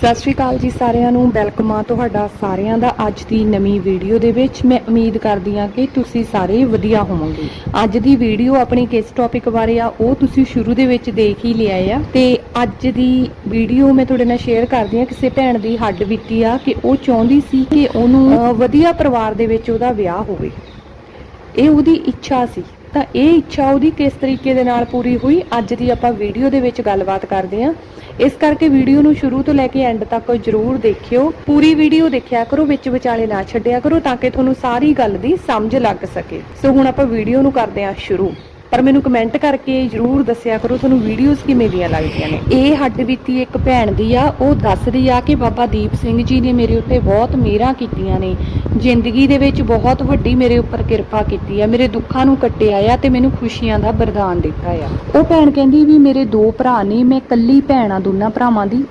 ਸਤਿ ਸ਼੍ਰੀ ਅਕਾਲ ਜੀ ਸਾਰਿਆਂ ਨੂੰ। ਵੈਲਕਮ ਆ ਤੁਹਾਡਾ ਸਾਰਿਆਂ ਦਾ ਅੱਜ ਦੀ ਨਵੀਂ ਵੀਡੀਓ ਦੇ ਵਿੱਚ। ਮੈਂ ਉਮੀਦ ਕਰਦੀ ਹਾਂ ਕਿ ਤੁਸੀਂ ਸਾਰੇ ਵਧੀਆ ਹੋਵੋਗੇ। ਅੱਜ ਦੀ ਵੀਡੀਓ ਆਪਣੀ ਕਿਸ ਟੌਪਿਕ ਬਾਰੇ ਆ, ਉਹ ਤੁਸੀਂ ਸ਼ੁਰੂ ਦੇ ਵਿੱਚ ਦੇਖ ਹੀ ਲਿਆ ਆ। ਤੇ ਅੱਜ ਦੀ ਵੀਡੀਓ ਮੈਂ ਤੁਹਾਡੇ ਨਾਲ ਸ਼ੇਅਰ ਕਰਦੀ ਹਾਂ। ਕਿਸੇ ਭੈਣ ਦੀ ਹੱਡ ਬੀਤੀ ਆ ਕਿ ਉਹ ਚਾਹੁੰਦੀ ਸੀ ਕਿ ਉਹਨੂੰ ਵਧੀਆ ਪਰਿਵਾਰ ਦੇ ਵਿੱਚ ਉਹਦਾ ਵਿਆਹ ਹੋਵੇ। ਇਹ ਉਹਦੀ ਇੱਛਾ ਸੀ। ਤਾਂ ਇਹ ਇੱਛਾ ਉਹਦੀ ਕਿਸ ਤਰੀਕੇ ਦੇ ਨਾਲ ਪੂਰੀ ਹੋਈ? ਅੱਜ ਦੀ ਆਪਾਂ ਵੀਡੀਓ ਦੇ ਵਿੱਚ ਗੱਲਬਾਤ ਕਰਦੇ ਹਾਂ। ਇਸ ਕਰਕੇ ਵੀਡੀਓ ਨੂੰ ਸ਼ੁਰੂ ਤੋਂ ਲੈ ਕੇ ਐਂਡ ਤੱਕ ਜਰੂਰ ਦੇਖਿਓ। ਪੂਰੀ ਵੀਡੀਓ ਦੇਖਿਆ ਕਰੋ, ਵਿੱਚ ਵਿਚਾਲੇ ਨਾ ਛੱਡਿਆ ਕਰੋ, ਤਾਂ ਕਿ ਤੁਹਾਨੂੰ ਸਾਰੀ ਗੱਲ ਦੀ ਸਮਝ ਲੱਗ ਸਕੇ। ਸੋ ਹੁਣ ਆਪਾਂ ਵੀਡੀਓ ਨੂੰ ਕਰਦੇ ਹਾਂ ਸ਼ੁਰੂ। ਪਰ ਮੈਨੂੰ ਕਮੈਂਟ ਕਰਕੇ ਜਰੂਰ ਦੱਸਿਆ ਕਰੋ, ਤੁਹਾਨੂੰ ਵੀਡੀਓਜ਼ ਕਿਵੇਂ ਦੀਆਂ ਲੱਗਦੀਆਂ ਨੇ। ਇਹ ਹੱਡ ਬੀਤੀ ਇੱਕ ਭੈਣ ਦੀ ਆ, ਉਹ ਦੱਸਦੀ ਆ ਕਿ ਬਾਬਾ ਦੀਪ ਸਿੰਘ ਜੀ ਨੇ ਮੇਰੇ ਉੱਤੇ ਬਹੁਤ ਮਿਹਰਾਂ ਕੀਤੀਆਂ ਨੇ। ਜ਼ਿੰਦਗੀ ਦੇ ਵਿੱਚ ਬਹੁਤ ਵੱਡੀ ਮੇਰੇ ਉੱਪਰ ਕਿਰਪਾ ਕੀਤੀ ਆ, ਮੇਰੇ ਦੁੱਖਾਂ ਨੂੰ ਕੱਟਿਆ ਆ ਤੇ ਮੈਨੂੰ ਖੁਸ਼ੀਆਂ ਦਾ ਵਰਦਾਨ ਦਿੱਤਾ ਆ। ਉਹ ਭੈਣ ਕਹਿੰਦੀ ਵੀ ਮੇਰੇ ਦੋ ਭਰਾ ਨੇ, ਮੈਂ ਇਕੱਲੀ ਭੈਣ ਆ ਦੋਨਾਂ ਭਰਾਵਾਂ ਦੀ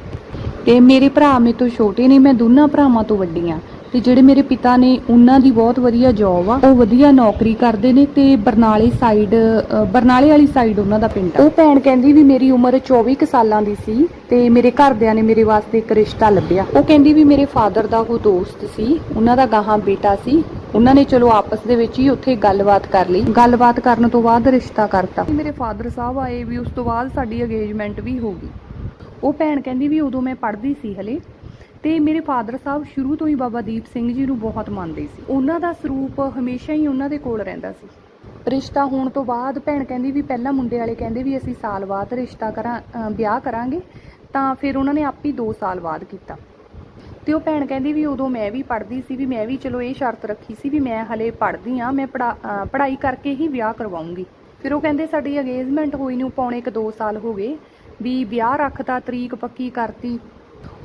ਤੇ ਮੇਰੇ ਭਰਾ ਮੇਰੇ ਤੋਂ ਛੋਟੇ ਨੇ, ਮੈਂ ਦੋਨਾਂ ਭਰਾਵਾਂ ਤੋਂ ਵੱਡੀ ਆ। ਤੇ ਜਿਹੜੇ ਮੇਰੇ ਪਿਤਾ ਨੇ ਉਹਨਾਂ ਦੀ ਬਹੁਤ ਵਧੀਆ ਜੌਬ ਆ ਉਹ ਵਧੀਆ ਨੌਕਰੀ ਕਰਦੇ ਨੇ ਤੇ ਬਰਨਾਲੇ ਸਾਈਡ ਬਰਨਾਲੇ ਵਾਲੀ ਸਾਈਡ ਉਹਨਾਂ ਦਾ ਪਿੰਡ ਆ। ਉਹ ਭੈਣ ਕਹਿੰਦੀ ਵੀ ਮੇਰੀ ਉਮਰ 24 ਕੁ ਸਾਲਾਂ ਦੀ ਸੀ ਤੇ ਮੇਰੇ ਘਰਦਿਆਂ ਨੇ ਮੇਰੇ ਵਾਸਤੇ ਇੱਕ ਰਿਸ਼ਤਾ ਲੱਭਿਆ। ਉਹ ਕਹਿੰਦੀ ਵੀ ਮੇਰੇ ਫਾਦਰ ਦਾ ਉਹ ਦੋਸਤ ਸੀ ਉਹਨਾਂ ਦਾ ਗਾਹਾਂ ਬੇਟਾ ਸੀ ਉਹਨਾਂ ਨੇ ਚਲੋ ਆਪਸ ਦੇ ਵਿੱਚ ਹੀ ਉੱਥੇ ਗੱਲਬਾਤ ਕਰ ਲਈ। ਗੱਲਬਾਤ ਕਰਨ ਤੋਂ ਬਾਅਦ ਰਿਸ਼ਤਾ ਕਰਤਾ। ਮੇਰੇ ਫਾਦਰ ਸਾਹਿਬ ਆਏ ਵੀ ਉਸ ਤੋਂ ਬਾਅਦ ਸਾਡੀ ਅਗੇਜਮੈਂਟ ਵੀ ਹੋ ਗਈ। ਉਹ ਭੈਣ ਕਹਿੰਦੀ ਵੀ ਉਦੋਂ ਮੈਂ ਪੜ੍ਹਦੀ ਸੀ ਹਲੇ ਤੇ ਮੇਰੇ ਫਾਦਰ ਸਾਹਿਬ ਸ਼ੁਰੂ ਤੋਂ ਹੀ ਬਾਬਾ ਦੀਪ ਸਿੰਘ ਜੀ ਨੂੰ ਬਹੁਤ ਮੰਨਦੇ ਸੀ। ਉਹਨਾਂ ਦਾ ਸਰੂਪ ਹਮੇਸ਼ਾ ਹੀ ਉਹਨਾਂ ਦੇ ਕੋਲ ਰਹਿੰਦਾ ਸੀ। ਰਿਸ਼ਤਾ ਹੋਣ ਤੋਂ ਬਾਅਦ ਭੈਣ ਕਹਿੰਦੀ ਵੀ ਪਹਿਲਾਂ ਮੁੰਡੇ ਵਾਲੇ ਕਹਿੰਦੇ ਵੀ ਅਸੀਂ ਸਾਲ ਬਾਅਦ ਰਿਸ਼ਤਾ ਕਰਾਂ ਵਿਆਹ ਕਰਾਂਗੇ, ਤਾਂ ਫਿਰ ਉਹਨਾਂ ਨੇ ਆਪੀ 2 ਸਾਲ ਬਾਅਦ ਕੀਤਾ। ਤੇ ਉਹ ਭੈਣ ਕਹਿੰਦੀ ਵੀ ਉਦੋਂ ਮੈਂ ਵੀ ਪੜ੍ਹਦੀ ਸੀ ਵੀ ਮੈਂ ਵੀ ਚਲੋ ਇਹ ਸ਼ਰਤ ਰੱਖੀ ਸੀ ਵੀ ਮੈਂ ਹਲੇ ਪੜ੍ਹਦੀ ਆ ਮੈਂ ਪੜ੍ਹਾ- ਪੜ੍ਹਾਈ ਕਰਕੇ ਹੀ ਵਿਆਹ ਕਰਵਾਉਂਗੀ। ਫਿਰ ਉਹ ਕਹਿੰਦੇ ਸਾਡੀ ਅਗੇਜਮੈਂਟ ਹੋਈ ਨੂੰ ਪੌਣੇ ਕ 2 ਸਾਲ ਹੋ ਗਏ ਵੀ ਵਿਆਹ ਰੱਖਤਾ, ਤਰੀਕ ਪੱਕੀ ਕਰਤੀ।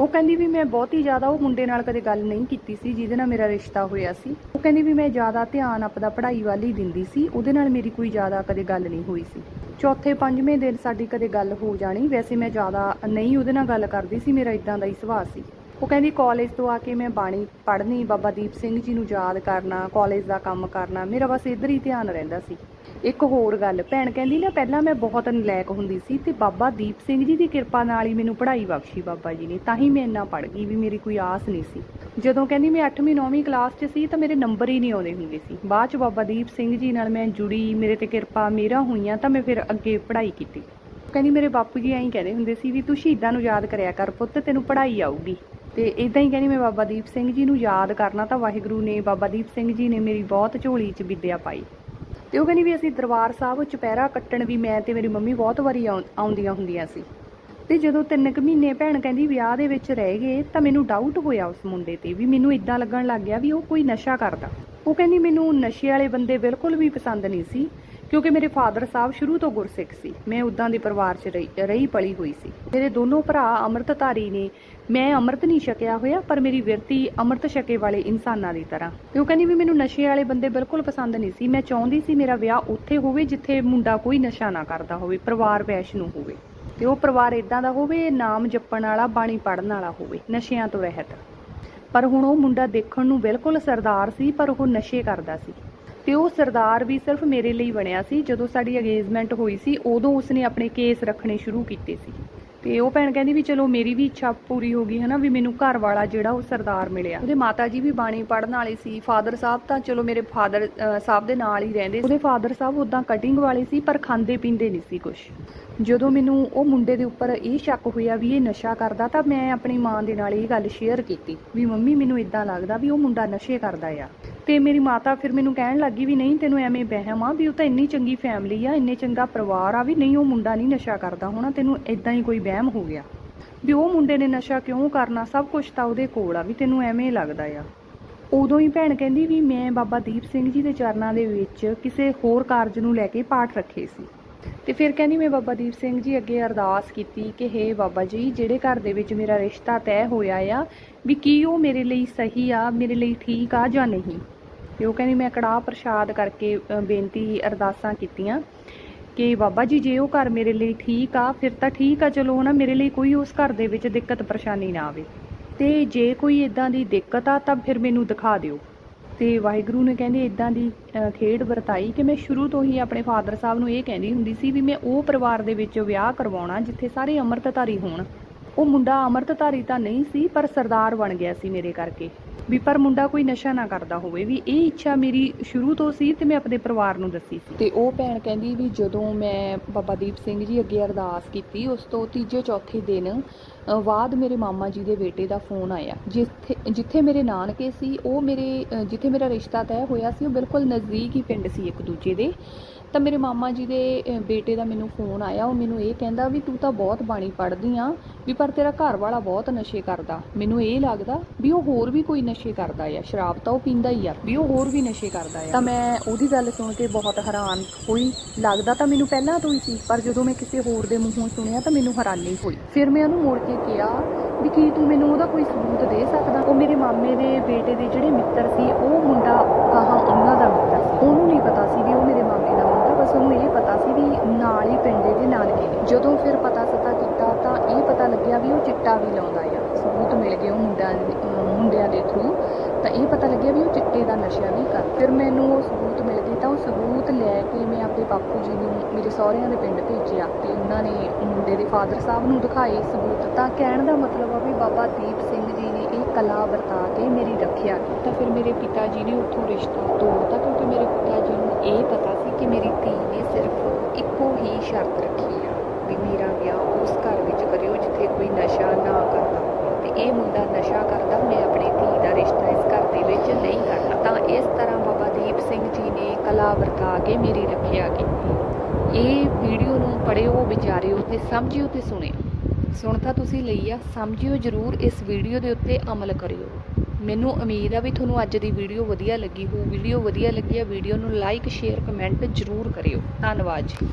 ਉਹ ਕਹਿੰਦੀ ਵੀ ਮੈਂ ਬਹੁਤੀ ਜ਼ਿਆਦਾ ਉਹ ਮੁੰਡੇ ਨਾਲ ਕਦੇ ਗੱਲ ਨਹੀਂ ਕੀਤੀ ਸੀ, ਜਿਹਦੇ ਨਾਲ ਮੇਰਾ ਰਿਸ਼ਤਾ ਹੋਇਆ ਸੀ। ਉਹ ਕਹਿੰਦੀ ਵੀ ਮੈਂ ਜ਼ਿਆਦਾ ਧਿਆਨ ਆਪਦਾ ਪੜ੍ਹਾਈ ਵੱਲ ਹੀ ਦਿੰਦੀ ਸੀ, ਉਹਦੇ ਨਾਲ ਮੇਰੀ ਕੋਈ ਜ਼ਿਆਦਾ ਕਦੇ ਗੱਲ ਨਹੀਂ ਹੋਈ ਸੀ। ਚੌਥੇ ਪੰਜਵੇਂ ਦਿਨ ਸਾਡੀ ਕਦੇ ਗੱਲ ਹੋ ਜਾਣੀ, ਵੈਸੇ ਮੈਂ ਜ਼ਿਆਦਾ ਨਹੀਂ ਉਹਦੇ ਨਾਲ ਗੱਲ ਕਰਦੀ ਸੀ, ਮੇਰਾ ਇਦਾਂ ਦਾ ਹੀ ਸੁਭਾਅ ਸੀ। ਉਹ ਕਹਿੰਦੀ ਕਾਲਜ ਤੋਂ ਆ ਕੇ ਮੈਂ ਬਾਣੀ ਪੜ੍ਹਨੀ, ਬਾਬਾ ਦੀਪ ਸਿੰਘ ਜੀ ਨੂੰ ਯਾਦ ਕਰਨਾ ਕਾਲਜ ਦਾ ਕੰਮ ਕਰਨਾ, ਮੇਰਾ ਬਸ ਇੱਧਰ ਹੀ ਧਿਆਨ ਰਹਿੰਦਾ ਸੀ। ਇੱਕ ਹੋਰ ਗੱਲ, ਭੈਣ ਕਹਿੰਦੀ ਨਾ ਪਹਿਲਾਂ ਮੈਂ ਬਹੁਤ ਨਲਾਇਕ ਹੁੰਦੀ ਸੀ ਤੇ ਬਾਬਾ ਦੀਪ ਸਿੰਘ ਜੀ ਦੀ ਕਿਰਪਾ ਨਾਲ ਹੀ ਮੈਨੂੰ ਪੜ੍ਹਾਈ ਬਖਸ਼ੀ ਬਾਬਾ ਜੀ ਨੇ, ਤਾਂ ਹੀ ਮੈਂ ਇੰਨਾ ਪੜ੍ਹ ਗਈ ਵੀ ਮੇਰੀ ਕੋਈ ਆਸ ਨਹੀਂ ਸੀ। ਜਦੋਂ ਕਹਿੰਦੀ ਮੈਂ 8ਵੀਂ 9ਵੀਂ ਕਲਾਸ 'ਚ ਸੀ ਤਾਂ ਮੇਰੇ ਨੰਬਰ ਹੀ ਨਹੀਂ ਆਉਂਦੇ ਹੁੰਦੇ ਸੀ। ਬਾਅਦ 'ਚ ਬਾਬਾ ਦੀਪ ਸਿੰਘ ਜੀ ਨਾਲ ਮੈਂ ਜੁੜੀ, ਮੇਰੇ ਤੇ ਕਿਰਪਾ ਮੇਰਾ ਹੋਈਆਂ ਤਾਂ ਮੈਂ ਫਿਰ ਅੱਗੇ ਪੜ੍ਹਾਈ ਕੀਤੀ। ਕਹਿੰਦੀ, ਮੇਰੇ ਬਾਪੂ ਜੀ ਐਂ ਕਹਿੰਦੇ ਹੁੰਦੇ ਸੀ ਵੀ ਤੂੰ ਸ਼ਹੀਦਾਂ ਨੂੰ ਯਾਦ ਕਰਿਆ ਕਰ ਪੁੱਤ, ਤੈਨੂੰ ਪੜ੍ਹਾਈ ਆਊਗੀ। ਤੇ ਇਦਾਂ ਹੀ ਕਹਿੰਦੀ ਮੈਂ ਬਾਬਾ ਦੀਪ ਸਿੰਘ ਜੀ ਨੂੰ ਯਾਦ ਕਰਨਾ ਤਾਂ ਵਾਹਿਗੁਰੂ ਨੇ, ਬਾਬਾ ਦੀਪ ਸਿੰਘ ਜੀ ਨੇ ਮੇਰੀ ਬਹੁਤ ਝੋਲੀ 'ਚ ਵਿੱਦਿਆ ਪਾਈ। ਤੇ ਉਹ ਕਹਿੰਦੀ ਵੀ ਅਸੀਂ ਦਰਬਾਰ ਸਾਹਿਬ ਚੁਪਹਿਰਾ ਕੱਟਣ ਵੀ ਮੈਂ ਤੇ ਮੇਰੀ ਮੰਮੀ ਬਹੁਤ ਵਾਰੀ ਆਉਂ- ਆਉਂਦੀਆਂ ਹੁੰਦੀਆਂ ਸੀ। ਤੇ ਜਦੋਂ ਤਿੰਨ ਕੁ ਮਹੀਨੇ ਭੈਣ ਕਹਿੰਦੀ ਵਿਆਹ ਦੇ ਵਿੱਚ ਰਹਿ ਗਏ ਤਾਂ ਮੈਨੂੰ ਡਾਊਟ ਹੋਇਆ ਉਸ ਮੁੰਡੇ ਤੇ ਵੀ ਮੈਨੂੰ ਇਦਾਂ ਲੱਗਣ ਲੱਗ ਗਿਆ ਵੀ ਉਹ ਕੋਈ ਨਸ਼ਾ ਕਰਦਾ। ਉਹ ਕਹਿੰਦੀ ਮੈਨੂੰ ਨਸ਼ੇ ਵਾਲੇ ਬੰਦੇ ਬਿਲਕੁਲ ਵੀ ਪਸੰਦ ਨਹੀਂ ਸੀ। ਕਿਉਂਕਿ ਮੇਰੇ ਫਾਦਰ ਸਾਹਿਬ ਸ਼ੁਰੂ ਤੋਂ ਗੁਰਸਿੱਖ ਸੀ। ਮੈਂ ਉਦਾਂ ਦੇ ਪਰਿਵਾਰ 'ਚ ਰਹੀ ਰਹੀ ਪਲੀ ਹੋਈ ਸੀ। ਮੇਰੇ ਦੋਨੋਂ ਭਰਾ ਅੰਮ੍ਰਿਤਧਾਰੀ ਨੇ, ਮੈਂ ਅੰਮ੍ਰਿਤ ਨਹੀਂ ਛਕਿਆ ਹੋਇਆ, ਪਰ ਮੇਰੀ ਵਿਰਤੀ ਅੰਮ੍ਰਿਤ ਛਕੇ ਵਾਲੇ ਇਨਸਾਨਾਂ ਦੀ ਤਰ੍ਹਾਂ। ਤੇ ਉਹ ਕਹਿੰਦੀ ਵੀ ਮੈਨੂੰ ਨਸ਼ੇ ਵਾਲੇ ਬੰਦੇ ਬਿਲਕੁਲ ਪਸੰਦ ਨਹੀਂ ਸੀ। ਮੈਂ ਚਾਹੁੰਦੀ ਸੀ ਮੇਰਾ ਵਿਆਹ ਉੱਥੇ ਹੋਵੇ, ਜਿੱਥੇ ਮੁੰਡਾ ਕੋਈ ਨਸ਼ਾ ਨਾ ਕਰਦਾ ਹੋਵੇ, ਪਰਿਵਾਰ ਵੈਸ਼ਨੂੰ ਹੋਵੇ। ਤੇ ਉਹ ਪਰਿਵਾਰ ਇਦਾਂ ਦਾ ਹੋਵੇ, ਨਾਮ ਜਪਣ ਵਾਲਾ, ਬਾਣੀ ਪੜਨ ਵਾਲਾ ਹੋਵੇ, ਨਸ਼ਿਆਂ ਤੋਂ ਰਹਿਤ। ਪਰ ਹੁਣ ਉਹ ਮੁੰਡਾ ਦੇਖਣ ਨੂੰ ਬਿਲਕੁਲ ਸਰਦਾਰ ਸੀ, ਪਰ ਉਹ ਨਸ਼ੇ ਕਰਦਾ ਸੀ। ਤੇ ਉਹ ਸਰਦਾਰ ਵੀ ਸਿਰਫ ਮੇਰੇ ਲਈ ਬਣਿਆ ਸੀ। ਜਦੋਂ ਸਾਡੀ ਅਗੇਜਮੈਂਟ ਹੋਈ ਸੀ, ਉਦੋਂ ਉਸਨੇ ਆਪਣੇ ਕੇਸ ਰੱਖਣੇ ਸ਼ੁਰੂ ਕੀਤੇ ਸੀ। ਤੇ ਉਹ ਭੈਣ ਕਹਿੰਦੀ ਵੀ ਚਲੋ ਮੇਰੀ ਵੀ ਇੱਛਾ ਪੂਰੀ ਹੋ ਗਈ, ਹਨਾ, ਵੀ ਮੈਨੂੰ ਘਰ ਵਾਲਾ ਜਿਹੜਾ ਉਹ ਸਰਦਾਰ ਮਿਲਿਆ। ਉਹਦੇ ਮਾਤਾ ਜੀ ਵੀ ਬਾਣੀ ਪੜਨ ਵਾਲੇ ਸੀ। ਫਾਦਰ ਸਾਹਿਬ ਤਾਂ ਚਲੋ ਮੇਰੇ ਫਾਦਰ ਸਾਹਿਬ ਦੇ ਨਾਲ ਹੀ ਰਹਿੰਦੇ ਉਹਦੇ ਫਾਦਰ ਸਾਹਿਬ ਉਦਾਂ ਕਟਿੰਗ ਵਾਲੇ ਸੀ, ਪਰ ਖਾਂਦੇ ਪੀਂਦੇ ਨਹੀਂ ਸੀ ਕੁਝ ਜਦੋਂ ਮੈਨੂੰ ਉਹ ਮੁੰਡੇ ਦੇ ਉੱਪਰ ਇਹ ਸ਼ੱਕ ਹੋਇਆ ਵੀ ਇਹ ਨਸ਼ਾ ਕਰਦਾ, ਤਾਂ ਮੈਂ ਆਪਣੀ ਮਾਂ ਦੇ ਨਾਲ ਇਹ ਗੱਲ ਸ਼ੇਅਰ ਕੀਤੀ ਵੀ ਮੰਮੀ ਮੈਨੂੰ ਇਦਾਂ ਲੱਗਦਾ ਵੀ ਉਹ ਮੁੰਡਾ ਨਸ਼ੇ ਕਰਦਾ ਆ। ਤੇ ਮੇਰੀ ਮਾਤਾ ਫਿਰ ਮੈਨੂੰ ਕਹਿਣ ਲੱਗੀ ਵੀ ਨਹੀਂ, ਤੈਨੂੰ ਐਵੇਂ ਵਹਿਮ ਆ ਵੀ ਉਹ ਤਾਂ ਇੰਨੀ ਚੰਗੀ ਫੈਮਿਲੀ ਆ, ਇੰਨੇ ਚੰਗਾ ਪਰਿਵਾਰ ਆ ਵੀ ਨਹੀਂ, ਉਹ ਮੁੰਡਾ ਨਹੀਂ ਨਸ਼ਾ ਕਰਦਾ ਹੋਣਾ, ਤੈਨੂੰ ਇਦਾਂ ਹੀ ਕੋਈ ਵਹਿਮ ਹੋ ਗਿਆ। ਵੀ ਉਹ ਮੁੰਡੇ ਨੇ ਨਸ਼ਾ ਕਿਉਂ ਕਰਨਾ, ਸਭ ਕੁਝ ਤਾਂ ਉਹਦੇ ਕੋਲ ਆ ਵੀ ਤੈਨੂੰ ਐਵੇਂ ਲੱਗਦਾ ਆ। ਉਦੋਂ ਹੀ ਭੈਣ ਕਹਿੰਦੀ ਵੀ ਮੈਂ ਬਾਬਾ ਦੀਪ ਸਿੰਘ ਜੀ ਦੇ ਚਰਨਾਂ ਦੇ ਵਿੱਚ ਕਿਸੇ ਹੋਰ ਕਾਰਜ ਨੂੰ ਲੈ ਕੇ ਪਾਠ ਰੱਖੇ ਸੀ। ਤੇ ਫਿਰ ਕਹਿੰਦੀ ਮੈਂ ਬਾਬਾ ਦੀਪ ਸਿੰਘ ਜੀ ਅੱਗੇ ਅਰਦਾਸ ਕੀਤੀ ਕਿ ਹੇ ਬਾਬਾ ਜੀ, ਜਿਹੜੇ ਘਰ ਦੇ ਵਿੱਚ ਮੇਰਾ ਰਿਸ਼ਤਾ ਤੈਅ ਹੋਇਆ ਆ, ਵੀ ਕੀ ਉਹ ਮੇਰੇ ਲਈ ਸਹੀ ਆ, ਮੇਰੇ ਲਈ ਠੀਕ ਆ ਜਾਂ ਨਹੀਂ? ਤੇ ਉਹ ਕਹਿੰਦੀ ਮੈਂ ਕੜਾਹ ਪ੍ਰਸ਼ਾਦ ਕਰਕੇ ਬੇਨਤੀ ਅਰਦਾਸਾਂ ਕੀਤੀਆਂ ਕਿ ਬਾਬਾ ਜੀ, ਜੇ ਉਹ ਘਰ ਮੇਰੇ ਲਈ ਠੀਕ ਆ, ਫਿਰ ਤਾਂ ਠੀਕ ਆ, ਚਲੋ ਨਾ ਮੇਰੇ ਲਈ ਕੋਈ ਉਸ ਘਰ ਦੇ ਵਿੱਚ ਦਿੱਕਤ ਪਰੇਸ਼ਾਨੀ ਨਾ ਆਵੇ। ਤੇ ਜੇ ਕੋਈ ਇਦਾਂ ਦੀ ਦਿੱਕਤ ਆ, ਤਾਂ ਫਿਰ ਮੈਨੂੰ ਦਿਖਾ ਦਿਓ। ਤੇ ਵਾਹਿਗੁਰੂ ਨੇ ਕਹਿੰਦੇ ਇਦਾਂ ਦੀ ਖੇਡ ਵਰਤਾਈ ਕਿ ਮੈਂ ਸ਼ੁਰੂ ਤੋਂ ਹੀ ਆਪਣੇ ਫਾਦਰ ਸਾਹਿਬ ਨੂੰ ਇਹ ਕਹਿੰਦੀ ਹੁੰਦੀ ਸੀ ਵੀ ਮੈਂ ਉਹ ਪਰਿਵਾਰ ਦੇ ਵਿੱਚ ਵਿਆਹ ਕਰਵਾਉਣਾ, ਜਿੱਥੇ ਸਾਰੇ ਅੰਮ੍ਰਿਤਧਾਰੀ ਹੋਣ। ਉਹ ਮੁੰਡਾ ਅੰਮ੍ਰਿਤਧਾਰੀ ਤਾਂ ਨਹੀਂ ਸੀ, ਪਰ ਸਰਦਾਰ ਬਣ ਗਿਆ ਸੀ ਮੇਰੇ ਕਰਕੇ। ਵੀ ਪਰ ਮੁੰਡਾ ਕੋਈ ਨਸ਼ਾ ਨਾ ਕਰਦਾ ਹੋਵੇ, ਵੀ ਇਹ ਇੱਛਾ ਮੇਰੀ ਸ਼ੁਰੂ ਤੋਂ ਸੀ ਤੇ ਮੈਂ ਆਪਣੇ ਪਰਿਵਾਰ ਨੂੰ ਦੱਸੀ ਸੀ। ਤੇ ਉਹ ਭੈਣ ਕਹਿੰਦੀ ਵੀ ਜਦੋਂ ਮੈਂ ਬਾਬਾ ਦੀਪ ਸਿੰਘ ਜੀ ਅੱਗੇ ਅਰਦਾਸ ਕੀਤੀ, ਉਸ ਤੋਂ ਤੀਜੇ ਚੌਥੇ ਦਿਨ ਬਾਅਦ ਮੇਰੇ ਮਾਮਾ ਜੀ ਦੇ ਬੇਟੇ ਦਾ ਫੋਨ ਆਇਆ। ਜਿੱਥੇ ਜਿੱਥੇ ਮੇਰੇ ਨਾਨਕੇ ਸੀ, ਉਹ ਮੇਰੇ ਜਿੱਥੇ ਮੇਰਾ ਰਿਸ਼ਤਾ ਤੈਅ ਹੋਇਆ ਸੀ, ਉਹ ਬਿਲਕੁਲ ਨਜ਼ਦੀਕ ਹੀ ਪਿੰਡ ਸੀ ਇੱਕ ਦੂਜੇ ਦੇ। ਤਾਂ ਮੇਰੇ ਮਾਮਾ ਜੀ ਦੇ ਬੇਟੇ ਦਾ ਮੈਨੂੰ ਫੋਨ ਆਇਆ, ਉਹ ਮੈਨੂੰ ਇਹ ਕਹਿੰਦਾ ਵੀ ਤੂੰ ਤਾਂ ਬਹੁਤ ਬਾਣੀ ਪੜ੍ਹਦੀ ਆ, ਵੀ ਪਰ ਤੇਰਾ ਘਰ ਵਾਲਾ ਬਹੁਤ ਨਸ਼ੇ ਕਰਦਾ। ਮੈਨੂੰ ਇਹ ਲੱਗਦਾ ਵੀ ਉਹ ਹੋਰ ਵੀ ਕੋਈ ਨਸ਼ੇ ਕਰਦਾ ਆ, ਸ਼ਰਾਬ ਤਾਂ ਉਹ ਪੀਂਦਾ ਹੀ ਆ, ਵੀ ਉਹ ਹੋਰ ਵੀ ਨਸ਼ੇ ਕਰਦਾ ਆ। ਤਾਂ ਮੈਂ ਉਹਦੀ ਗੱਲ ਸੁਣ ਕੇ ਬਹੁਤ ਹੈਰਾਨ ਹੋਈ। ਲੱਗਦਾ ਤਾਂ ਮੈਨੂੰ ਪਹਿਲਾਂ ਤੋਂ ਹੀ ਸੀ, ਪਰ ਜਦੋਂ ਮੈਂ ਕਿਸੇ ਹੋਰ ਦੇ ਮੂੰਹੋਂ ਸੁਣਿਆ ਤਾਂ ਮੈਨੂੰ ਹੈਰਾਨੀ ਹੋਈ। ਫਿਰ ਮੈਂ ਉਹਨੂੰ ਮੋੜ ਕੇ ਕਿਹਾ ਵੀ ਕੀ ਤੂੰ ਮੈਨੂੰ ਉਹਦਾ ਕੋਈ ਸਬੂਤ ਦੇ ਸਕਦਾ? ਉਹ ਮੇਰੇ ਮਾਮੇ ਦੇ ਬੇਟੇ ਦੇ ਜਿਹੜੇ ਮਿੱਤਰ ਸੀ, ਉਹ ਮੁੰਡਾ ਆਹਾਂ ਉਹਨਾਂ ਦਾ ਮਿੱਤਰ ਸੀ। ਉਹਨੂੰ ਨਹੀਂ ਪਤਾ ਸੀ ਵੀ ਉਹ ਮੇਰੇ ਮਾਮੇ ਦਾ ਮੁੰਡਾ, ਬਸ ਉਹਨੂੰ ਇਹ ਪਤਾ ਸੀ ਵੀ ਨਾਲ ਹੀ ਪਿੰਡੇ ਦੇ ਨਾਨਕੇ ਨੇ। ਜਦੋਂ ਫਿਰ ਪਤਾ ਸਤਾ ਕੀਤਾ ਤਾਂ ਇਹ ਪਤਾ ਲੱਗਿਆ ਵੀ ਉਹ ਚਿੱਟਾ ਵੀ ਲਾਉਂਦਾ ਆ। ਸਬੂਤ ਮਿਲ ਗਏ ਉਹ ਮੁੰਡਿਆਂ ਮੁੰਡਿਆਂ ਦੇ ਥਰੂ ਤਾਂ ਇਹ ਪਤਾ ਲੱਗਿਆ ਵੀ ਉਹ ਚਿੱਟੇ ਦਾ ਨਸ਼ਾ ਵੀ ਕਰ ਫਿਰ ਮੈਨੂੰ ਉਹ ਸਬੂਤ ਮਿਲ ਗਏ ਤਾਂ ਉਹ ਸਬੂਤ ਲੈ ਕੇ ਮੈਂ ਆਪਣੇ ਬਾਪੂ ਜੀ ਨੂੰ ਮੇਰੇ ਸਹੁਰਿਆਂ ਦੇ ਪਿੰਡ ਭੇਜਿਆ ਤੇ ਉਹਨਾਂ ਨੇ ਮੁੰਡੇ ਦੇ ਫਾਦਰ ਸਾਹਿਬ ਨੂੰ ਦਿਖਾਏ ਸਬੂਤ। ਤਾਂ ਕਹਿਣ ਦਾ ਮਤਲਬ ਆ ਵੀ ਬਾਬਾ ਦੀਪ ਸਿੰਘ ਜੀ ਨੇ ਇਹ ਕਲਾ ਵਰਤਾ ਕੇ ਮੇਰੀ ਰੱਖਿਆ। ਤਾਂ ਫਿਰ ਮੇਰੇ ਪਿਤਾ ਜੀ ਨੇ ਉੱਥੋਂ ਰਿਸ਼ਤਾ ਤੋੜਤਾ ਕਿਉਂਕਿ ਮੇਰੇ ਪਿਤਾ ਜੀ ਨੂੰ ਇਹ ਪਤਾ ਸੀ ਕਿ ਮੇਰੀ ਧੀ ਨੇ ਸਿਰਫ ਇੱਕੋ ਹੀ ਸ਼ਰਤ ਰੱਖੀ ਆ ਵੀ ਮੇਰਾ ਵਿਆਹ ਉਸ ਘਰ ਵਿੱਚ ਕਰਿਓ ਜਿੱਥੇ ਕੋਈ ਨਸ਼ਾ ਨਾ ਇਹ ਮੁੰਡਾ ਨਸ਼ਾ ਕਰਦਾ ਮੈਂ ਆਪਣੀ ਧੀ ਦਾ ਰਿਸ਼ਤਾ ਇਸ ਘਰ ਦੇ ਵਿੱਚ ਨਹੀਂ ਕਰਨਾ। ਤਾਂ ਇਸ ਤਰ੍ਹਾਂ ਬਾਬਾ ਦੀਪ ਸਿੰਘ ਜੀ ਨੇ ਕਲਾ ਵਰਤਾ ਕੇ ਮੇਰੀ ਰੱਖਿਆ ਕੀਤੀ ਇਹ ਵੀਡੀਓ ਨੂੰ ਪੜਿਓ ਵਿਚਾਰਿਓ ਤੇ ਸਮਝਿਓ ਤੇ ਸੁਣਿਓ। ਸੁਣ ਤਾਂ ਤੁਸੀਂ ਲਈ ਆ, ਸਮਝਿਓ ਜਰੂਰ ਇਸ ਵੀਡੀਓ ਦੇ ਉੱਤੇ ਅਮਲ ਕਰਿਓ। ਮੈਨੂੰ ਉਮੀਦ ਆ ਵੀ ਤੁਹਾਨੂੰ ਅੱਜ ਦੀ ਵੀਡੀਓ ਵਧੀਆ ਲੱਗੀ ਹੋਊ। ਵੀਡੀਓ ਵਧੀਆ ਲੱਗੀ ਆ, ਵੀਡੀਓ ਨੂੰ ਲਾਈਕ, ਸ਼ੇਅਰ, ਕਮੈਂਟ ਜਰੂਰ ਕਰਿਓ। ਧੰਨਵਾਦ ਜੀ।